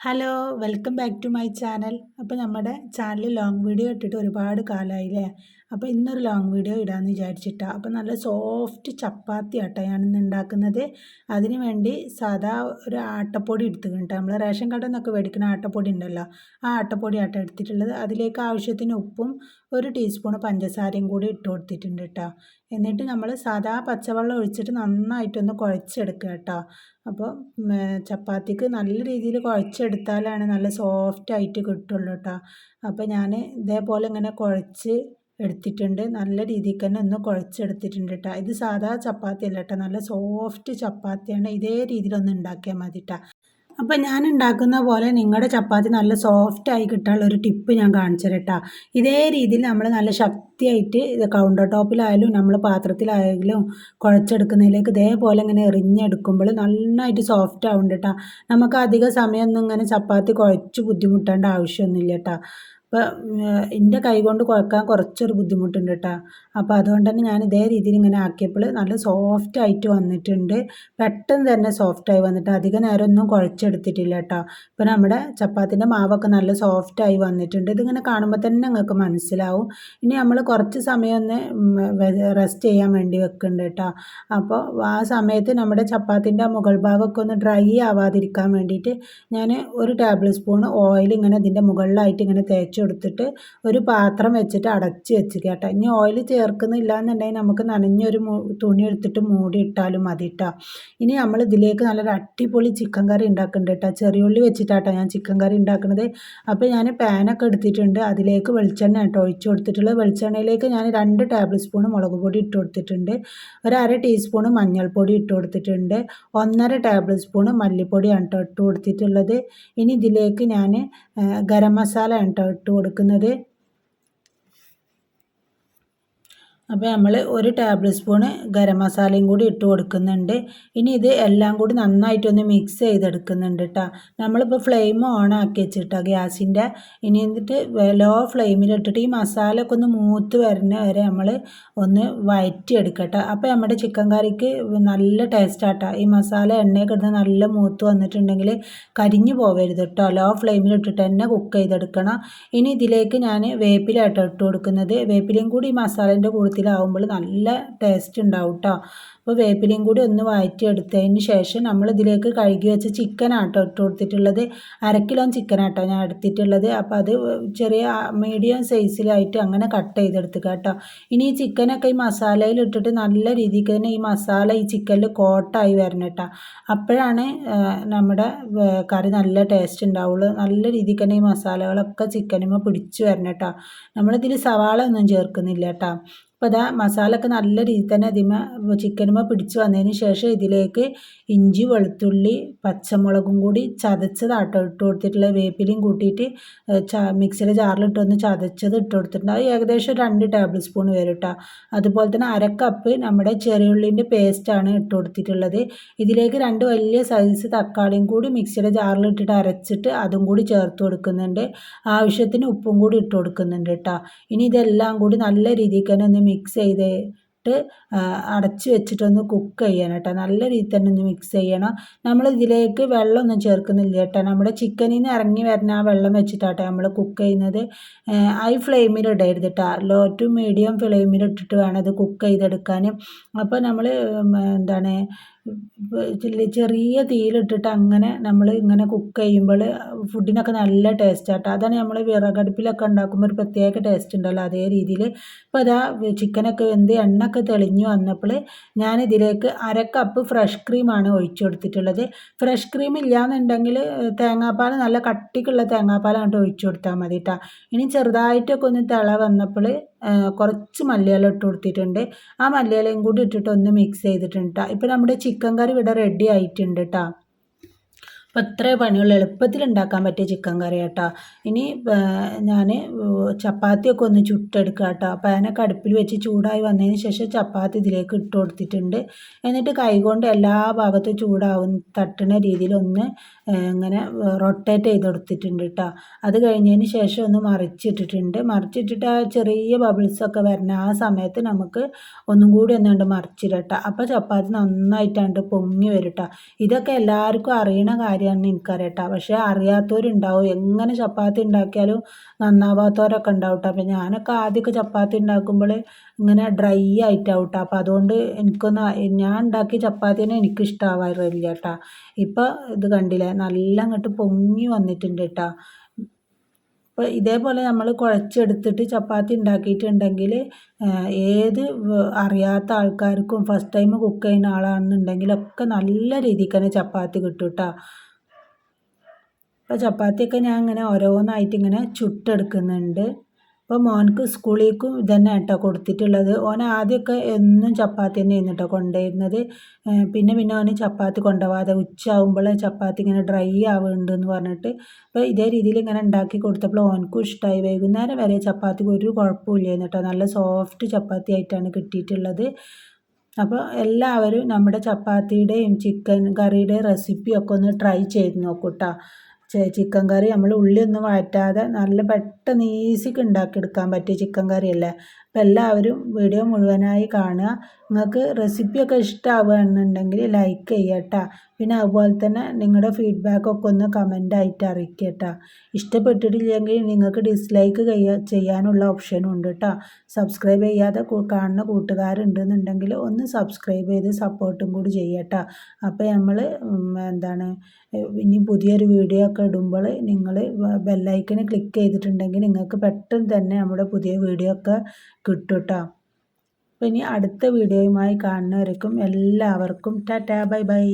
Hello welcome back to my channel അപ്പോൾ നമ്മുടെ channel long video ഇട്ടിട്ട് ഒരുപാട് കാലമായില്ലേ അപ്പോൾ ഇന്നൊരു ലോങ് വീഡിയോ ഇടാമെന്ന് വിചാരിച്ചിട്ടാണ് അപ്പോൾ നല്ല സോഫ്റ്റ് ചപ്പാത്തി ആട്ടോ ഞാനിന്ന് ഉണ്ടാക്കുന്നത് അതിന് വേണ്ടി സാധാ ഒരു ആട്ടപ്പൊടി എടുത്തിട്ടുണ്ട്. നമ്മൾ റേഷൻ കടയിൽ നിന്നൊക്കെ മേടിക്കുന്ന ആട്ടപ്പൊടി ഉണ്ടല്ലോ ആ ആട്ടപ്പൊടി ആട്ട എടുത്തിട്ടുള്ളത്. അതിലേക്ക് ആവശ്യത്തിന് ഉപ്പും ഒരു ടീസ്പൂൺ പഞ്ചസാരയും കൂടി ഇട്ട് കൊടുത്തിട്ടുണ്ട് കേട്ടോ എന്നിട്ട് നമ്മൾ സാധാ പച്ചവെള്ളം ഒഴിച്ചിട്ട് നന്നായിട്ടൊന്ന് കുഴച്ചെടുക്കുക കേട്ടോ അപ്പോൾ ചപ്പാത്തിക്ക് നല്ല രീതിയിൽ കുഴച്ചെടുത്താലാണ് നല്ല സോഫ്റ്റ് ആയിട്ട് കിട്ടുള്ളൂ കേട്ടോ അപ്പോൾ ഞാൻ ഇതേപോലെ ഇങ്ങനെ കുഴച്ച് എടുത്തിട്ടുണ്ട്. നല്ല രീതിക്ക് തന്നെ ഒന്ന് കുഴച്ചെടുത്തിട്ടുണ്ട് കേട്ടോ ഇത് സാധാ ചപ്പാത്തി അല്ല കേട്ടോ നല്ല സോഫ്റ്റ് ചപ്പാത്തിയാണ്. ഇതേ രീതിയിലൊന്ന് ഉണ്ടാക്കിയാൽ മതി കേട്ടോ അപ്പോൾ ഞാൻ ഉണ്ടാക്കുന്ന പോലെ നിങ്ങളുടെ ചപ്പാത്തി നല്ല സോഫ്റ്റ് ആയി കിട്ടാനുള്ള ഒരു ടിപ്പ് ഞാൻ കാണിച്ചു തരട്ടാ ഇതേ രീതിയിൽ നമ്മൾ നല്ല ശക്തിയായിട്ട് ഇത് കൗണ്ടർ ടോപ്പിലായാലും നമ്മൾ പാത്രത്തിലായാലും കുഴച്ചെടുക്കുന്നതിലേക്ക് ഇതേപോലെ ഇങ്ങനെ എറിഞ്ഞെടുക്കുമ്പോൾ നന്നായിട്ട് സോഫ്റ്റ് ആവുന്നുണ്ട് കേട്ടോ നമുക്ക് അധിക സമയമൊന്നും ഇങ്ങനെ ചപ്പാത്തി കുഴച്ച് ബുദ്ധിമുട്ടേണ്ട ആവശ്യമൊന്നുമില്ല കേട്ടോ അപ്പോൾ എന്റെ കൈ കൊണ്ട് കുഴക്കാൻ കുറച്ചൊരു ബുദ്ധിമുട്ടുണ്ട് കേട്ടോ അപ്പോൾ അതുകൊണ്ട് തന്നെ ഞാൻ ഇതേ രീതിയിൽ ഇങ്ങനെ ആക്കിയപ്പോൾ നല്ല സോഫ്റ്റ് ആയിട്ട് വന്നിട്ടുണ്ട്. പെട്ടെന്ന് തന്നെ സോഫ്റ്റായി വന്നിട്ട് അധിക നേരം ഒന്നും കുഴച്ചെടുത്തിട്ടില്ല കേട്ടോ ഇപ്പോൾ നമ്മുടെ ചപ്പാത്തിന്റെ മാവൊക്കെ നല്ല സോഫ്റ്റായി വന്നിട്ടുണ്ട്. ഇതിങ്ങനെ കാണുമ്പോൾ തന്നെ നിങ്ങൾക്ക് മനസ്സിലാവും. ഇനി നമ്മൾ കുറച്ച് സമയം ഒന്ന് റെസ്റ്റ് ചെയ്യാൻ വേണ്ടി വെക്കുന്നുണ്ട് കേട്ടോ അപ്പോൾ ആ സമയത്ത് നമ്മുടെ ചപ്പാത്തിന്റെ മുകൾ ഭാഗമൊക്കെ ഒന്ന് ഡ്രൈ ആവാതിരിക്കാൻ വേണ്ടിയിട്ട് ഞാൻ ഒരു ടേബിൾ സ്പൂൺ ഓയിൽ ഇങ്ങനെ ഇതിന്റെ മുകളിലായിട്ട് ഇങ്ങനെ തേച്ച് കൊടുത്തിട്ട് ഒരു പാത്രം വെച്ചിട്ട് അടച്ച് വെച്ച് കേട്ടോ. ഇനി ഓയിൽ ചേർക്കുന്നില്ല എന്നുണ്ടെങ്കിൽ നമുക്ക് നനഞ്ഞൊരു തുണി എടുത്തിട്ട് മൂടി ഇട്ടാലും മതി കേട്ടോ. ഇനി നമ്മൾ ഇതിലേക്ക് നല്ലൊരു അടിപൊളി ചിക്കൻ കറി ഉണ്ടാക്കുന്നുണ്ട് കേട്ടോ. ചെറിയുള്ളി വെച്ചിട്ടാട്ടോ ഞാൻ ചിക്കൻ കറി ഉണ്ടാക്കുന്നത്. അപ്പോൾ ഞാൻ പാനൊക്കെ എടുത്തിട്ടുണ്ട്. അതിലേക്ക് വെളിച്ചെണ്ണ കേട്ടോ ഒഴിച്ചു കൊടുത്തിട്ടുള്ള വെളിച്ചെണ്ണയിലേക്ക് ഞാൻ രണ്ട് ടേബിൾ സ്പൂൺ മുളക് പൊടി ഇട്ട് കൊടുത്തിട്ടുണ്ട്. ഒരു അര ടീസ്പൂൺ മഞ്ഞൾപ്പൊടി ഇട്ട് കൊടുത്തിട്ടുണ്ട്. ഒന്നര ടേബിൾ സ്പൂൺ മല്ലിപ്പൊടിയാണ് കേട്ടോ ഇട്ട് കൊടുത്തിട്ടുള്ളത്. ഇനി ഇതിലേക്ക് ഞാൻ ഗരം മസാല കേട്ടോ ഇട്ട് കൊടുക്കുന്നത്. അപ്പോൾ നമ്മൾ ഒരു ടേബിൾ സ്പൂണ് ഗരം മസാലയും കൂടി ഇട്ട് കൊടുക്കുന്നുണ്ട്. ഇനി ഇത് എല്ലാം കൂടി നന്നായിട്ടൊന്ന് മിക്സ് ചെയ്തെടുക്കുന്നുണ്ട് കേട്ടോ നമ്മളിപ്പോൾ ഫ്ലെയിം ഓൺ ആക്കി വെച്ചിട്ടോ ഗ്യാസിന്റെ ഇനി എന്നിട്ട് ലോ ഫ്ലെയിമിലിട്ടിട്ട് ഈ മസാല ഒക്കെ ഒന്ന് മൂത്ത് വരുന്ന വരെ നമ്മൾ ഒന്ന് വയറ്റി എടുക്കട്ടെ അപ്പോൾ നമ്മുടെ ചിക്കൻ കറിക്ക് നല്ല ടേസ്റ്റ് ആട്ടോ. ഈ മസാല എണ്ണയൊക്കെ ഇടുന്ന നല്ല മൂത്ത് വന്നിട്ടുണ്ടെങ്കിൽ കരിഞ്ഞു പോവരുത് കേട്ടോ ലോ ഫ്ലെയിമിലിട്ടിട്ട് തന്നെ കുക്ക് ചെയ്തെടുക്കണം. ഇനി ഇതിലേക്ക് ഞാൻ വേപ്പിലായിട്ടോ ഇട്ട് കൊടുക്കുന്നത്. വേപ്പിലയും കൂടി ഈ മസാലേന്റെ കൂടുതൽ പരുവത്തിലാവുമ്പോൾ നല്ല ടേസ്റ്റ് ഉണ്ടാവും കേട്ടോ അപ്പോൾ വേപ്പിലയും കൂടി ഒന്ന് എടുത്തതിന് ശേഷം നമ്മൾ ഇതിലേക്ക് കഴുകി വെച്ച ചിക്കൻ ആട്ടോ ഇട്ട് കൊടുത്തിട്ടുള്ളത്. അരക്കിലോ കിലോ ചിക്കൻ ആട്ടോ ഞാൻ എടുത്തിട്ടുള്ളത്. അപ്പോൾ അത് ചെറിയ മീഡിയം സൈസിലായിട്ട് അങ്ങനെ കട്ട് ചെയ്തെടുത്തുക കേട്ടോ. ഇനി ഈ ചിക്കനൊക്കെ ഈ മസാലയിൽ ഇട്ടിട്ട് നല്ല രീതിക്ക് തന്നെ ഈ മസാല ഈ ചിക്കനിൽ കോട്ടായി വരണം കേട്ടോ. അപ്പോഴാണ് നമ്മുടെ കറി നല്ല ടേസ്റ്റ് ഉണ്ടാവുള്ളൂ. നല്ല രീതിക്ക് തന്നെ ഈ മസാലകളൊക്കെ ചിക്കനുമ്പോൾ പിടിച്ച് വരണം കേട്ടോ. നമ്മളിതിൽ സവാള ഒന്നും ചേർക്കുന്നില്ല കേട്ടോ. അപ്പോൾ അതാ മസാലയൊക്കെ നല്ല രീതിയിൽ തന്നെ അതിമ ചിക്കനുമ പിടിച്ച് വന്നതിന് ശേഷം ഇതിലേക്ക് ഇഞ്ചി വെളുത്തുള്ളി പച്ചമുളകും കൂടി ചതച്ചതാട്ടോ. ഇട്ട് കൊടുത്തിട്ടുള്ള വേപ്പിലയും കൂട്ടിയിട്ട് മിക്സിയുടെ ജാറിലിട്ടൊന്ന് ചതച്ചത് ഇട്ട് കൊടുത്തിട്ടുണ്ട്. ഏകദേശം രണ്ട് ടേബിൾ സ്പൂൺ വരും കേട്ടോ അതുപോലെ തന്നെ അര കപ്പ് നമ്മുടെ ചെറിയുള്ളിന്റെ പേസ്റ്റാണ് ഇട്ട് കൊടുത്തിട്ടുള്ളത്. ഇതിലേക്ക് രണ്ട് വലിയ സൈസ് തക്കാളിയും കൂടി മിക്സിയുടെ ജാറിലിട്ടിട്ട് അരച്ചിട്ട് അതും കൂടി ചേർത്ത് കൊടുക്കുന്നുണ്ട്. ആവശ്യത്തിന് ഉപ്പും കൂടി ഇട്ട് കൊടുക്കുന്നുണ്ട് കേട്ടോ. ഇനി ഇതെല്ലാം കൂടി നല്ല രീതിക്ക് തന്നെ ഒന്ന് മിക്സ് ചെയ്തിട്ട് അടച്ച് വെച്ചിട്ടൊന്ന് കുക്ക് ചെയ്യണം കേട്ടോ. നല്ല രീതിയിൽ തന്നെ ഒന്ന് മിക്സ് ചെയ്യണം. നമ്മൾ ഇതിലേക്ക് വെള്ളമൊന്നും ചേർക്കുന്നില്ല കേട്ടോ. നമ്മുടെ ചിക്കനിൽ നിന്ന് ഇറങ്ങി വരുന്ന ആ വെള്ളം വെച്ചിട്ടാട്ടോ നമ്മൾ കുക്ക് ചെയ്യുന്നത്. ഹൈ ഫ്ലെയിമിൽ ഇടരുത് കേട്ടോ. ലോ ടു മീഡിയം ഫ്ലെയിമിൽ ഇട്ടിട്ട് വേണം ഇത് കുക്ക് ചെയ്തെടുക്കാൻ അപ്പോൾ നമ്മൾ എന്താണ് ചെറിയ തീയിലിട്ടിട്ട് അങ്ങനെ നമ്മൾ ഇങ്ങനെ കുക്ക് ചെയ്യുമ്പോൾ ഫുഡിനൊക്കെ നല്ല ടേസ്റ്റ് അതാണ് നമ്മൾ വിറകടുപ്പിലൊക്കെ ഉണ്ടാക്കുമ്പോൾ ഒരു പ്രത്യേക ടേസ്റ്റ് ഉണ്ടല്ലോ അതേ രീതിയിൽ ഇപ്പോൾ അതാ ചിക്കനൊക്കെ വെന്ത് എണ്ണയൊക്കെ തെളിഞ്ഞു വന്നപ്പോൾ ഞാനിതിലേക്ക് അര കപ്പ് ഫ്രഷ് ക്രീമാണ് ഒഴിച്ചു കൊടുത്തിട്ടുള്ളത്. ഫ്രഷ് ക്രീം ഇല്ലയെന്നുണ്ടെങ്കിൽ തേങ്ങാപ്പാൽ നല്ല കട്ടിക്കുള്ള തേങ്ങാപ്പാലാണ് ഒഴിച്ചു കൊടുത്താൽ മതി കേട്ടോ ഇനി ചെറുതായിട്ടൊക്കെ ഒന്ന് തിള വന്നപ്പോൾ കുറച്ച് മല്ലിയില ഇട്ട് കൊടുത്തിട്ടുണ്ട്. ആ മല്ലിയിലയും കൂടി ഇട്ടിട്ട് ഒന്ന് മിക്സ് ചെയ്തിട്ടുണ്ട് ഇപ്പോൾ നമ്മുടെ ചിക്കൻ കറി ഇവിടെ റെഡി ആയിട്ടുണ്ട് കേട്ടോ അപ്പോൾ ഇത്രേ പണിയുള്ള. എളുപ്പത്തിൽ ഉണ്ടാക്കാൻ പറ്റിയ ചിക്കൻ കറി കേട്ടോ. ഇനി ഞാൻ ചപ്പാത്തിയൊക്കെ ഒന്ന് ചുട്ടെടുക്കുക കേട്ടോ. പാനൊക്കെ അടുപ്പിൽ വെച്ച് ചൂടായി വന്നതിന് ശേഷം ചപ്പാത്തി ഇതിലേക്ക് ഇട്ട് കൊടുത്തിട്ടുണ്ട്. എന്നിട്ട് കൈകൊണ്ട് എല്ലാ ഭാഗത്തും ചൂടാവും തട്ടുന്ന രീതിയിൽ ഒന്ന് ഇങ്ങനെ റൊട്ടേറ്റ് ചെയ്ത് കൊടുത്തിട്ടുണ്ട് കേട്ടോ. അത് കഴിഞ്ഞതിന് ശേഷം ഒന്ന് മറിച്ചിട്ടിട്ടുണ്ട്. മറിച്ചിട്ടിട്ട് ആ ചെറിയ ബബിൾസൊക്കെ വരുന്ന ആ സമയത്ത് നമുക്ക് ഒന്നും കൂടി ഒന്നുകൊണ്ട് മറിച്ചിടട്ടോ അപ്പോൾ ചപ്പാത്തി നന്നായിട്ടാണ്ട് പൊങ്ങി വരും ഇതൊക്കെ എല്ലാവർക്കും അറിയണ കാര്യം കാര്യമാണെന്ന് എനിക്കറിയാം പക്ഷെ അറിയാത്തവരുണ്ടാവും. എങ്ങനെ ചപ്പാത്തി ഉണ്ടാക്കിയാലും നന്നാവാത്തവരൊക്കെ ഉണ്ടാവും കേട്ടോ അപ്പോൾ ഞാനൊക്കെ ആദ്യമൊക്കെ ചപ്പാത്തി ഉണ്ടാക്കുമ്പോൾ ഇങ്ങനെ ഡ്രൈ ആയിട്ടാവും കേട്ടോ അപ്പോൾ അതുകൊണ്ട് എനിക്കൊന്ന് ഞാൻ ഉണ്ടാക്കിയ ചപ്പാത്തിനെ എനിക്ക് ഇഷ്ടമാവാറില്ല കേട്ടോ ഇപ്പോൾ ഇത് കണ്ടില്ലേ? നല്ല അങ്ങോട്ട് പൊങ്ങി വന്നിട്ടുണ്ട് കേട്ടോ. അപ്പോൾ ഇതേപോലെ നമ്മൾ കുഴച്ചെടുത്തിട്ട് ചപ്പാത്തി ഉണ്ടാക്കിയിട്ടുണ്ടെങ്കിൽ ഏത് അറിയാത്ത ആൾക്കാർക്കും ഫസ്റ്റ് ടൈം കുക്ക് ചെയ്യുന്ന ആളാണെന്നുണ്ടെങ്കിലൊക്കെ നല്ല രീതിക്ക് തന്നെ ചപ്പാത്തി കിട്ടും കേട്ടോ. അപ്പോൾ ചപ്പാത്തിയൊക്കെ ഞാൻ ഇങ്ങനെ ഓരോന്നായിട്ട് ഇങ്ങനെ ചുട്ടെടുക്കുന്നുണ്ട്. അപ്പോൾ മോൻക്ക് സ്കൂളിലേക്കും ഇതന്നെ കേട്ടോ കൊടുത്തിട്ടുള്ളത്. ഓൻ ആദ്യമൊക്കെ എന്നും ചപ്പാത്തി തന്നെ കേട്ടോ കൊണ്ടുവരുന്നത്. പിന്നെ പിന്നെ ഓന് ചപ്പാത്തി കൊണ്ടുപോകാതെ ഉച്ചയാകുമ്പോൾ ചപ്പാത്തി ഇങ്ങനെ ഡ്രൈ ആവുന്നുണ്ട് എന്ന് പറഞ്ഞിട്ട് അപ്പോൾ ഇതേ രീതിയിൽ ഇങ്ങനെ ഉണ്ടാക്കി കൊടുത്തപ്പോൾ ഓനക്കും ഇഷ്ടമായി വൈകുന്നേരം വരെ ചപ്പാത്തിക്ക് ഒരു കുഴപ്പമില്ലായിരുന്നു കേട്ടോ. നല്ല സോഫ്റ്റ് ചപ്പാത്തി ആയിട്ടാണ് കിട്ടിയിട്ടുള്ളത്. അപ്പോൾ എല്ലാവരും നമ്മുടെ ചപ്പാത്തിയുടെയും ചിക്കൻ കറിയുടെയും റെസിപ്പിയൊക്കെ ഒന്ന് ട്രൈ ചെയ്ത് നോക്കൂ കേട്ടോ. ചിക്കൻ കറി നമ്മൾ ഉള്ളിയൊന്നും വഴറ്റാതെ നല്ല പെട്ടെന്ന് ഈസിക്ക് ഉണ്ടാക്കിയെടുക്കാൻ പറ്റിയ ചിക്കൻ കറിയല്ലേ? അപ്പോൾ എല്ലാവരും വീഡിയോ മുഴുവനായി കാണുക. നിങ്ങൾക്ക് റെസിപ്പിയൊക്കെ ഇഷ്ടമാവുകയാണെന്നുണ്ടെങ്കിൽ ലൈക്ക് ചെയ്യുക കേട്ടോ പിന്നെ അതുപോലെ തന്നെ നിങ്ങളുടെ ഫീഡ്ബാക്കൊക്കെ ഒന്ന് കമന്റായിട്ട് അറിയിക്കുക ഇഷ്ടപ്പെട്ടിട്ടില്ലെങ്കിൽ നിങ്ങൾക്ക് ഡിസ്ലൈക്ക് ചെയ്യാനുള്ള ഓപ്ഷനും ഉണ്ട് കേട്ടോ സബ്സ്ക്രൈബ് ചെയ്യാതെ കാണുന്ന കൂട്ടുകാരുണ്ടെന്നുണ്ടെങ്കിൽ ഒന്ന് സബ്സ്ക്രൈബ് ചെയ്ത് സപ്പോർട്ടും കൂടി ചെയ്യട്ടോ. അപ്പോൾ നമ്മൾ എന്താണ് ഇനി പുതിയൊരു വീഡിയോ ഒക്കെ ഇടുമ്പോൾ നിങ്ങൾ ബെല്ലൈക്കന് ക്ലിക്ക് ചെയ്തിട്ടുണ്ടെങ്കിൽ നിങ്ങൾക്ക് പെട്ടെന്ന് തന്നെ നമ്മുടെ പുതിയ വീഡിയോ ഒക്കെ കിട്ടും കേട്ടോ അപ്പോൾ ഇനി അടുത്ത വീഡിയോയുമായി കാണുന്നവർക്കും എല്ലാവർക്കും ടാറ്റാ ബൈ ബൈ.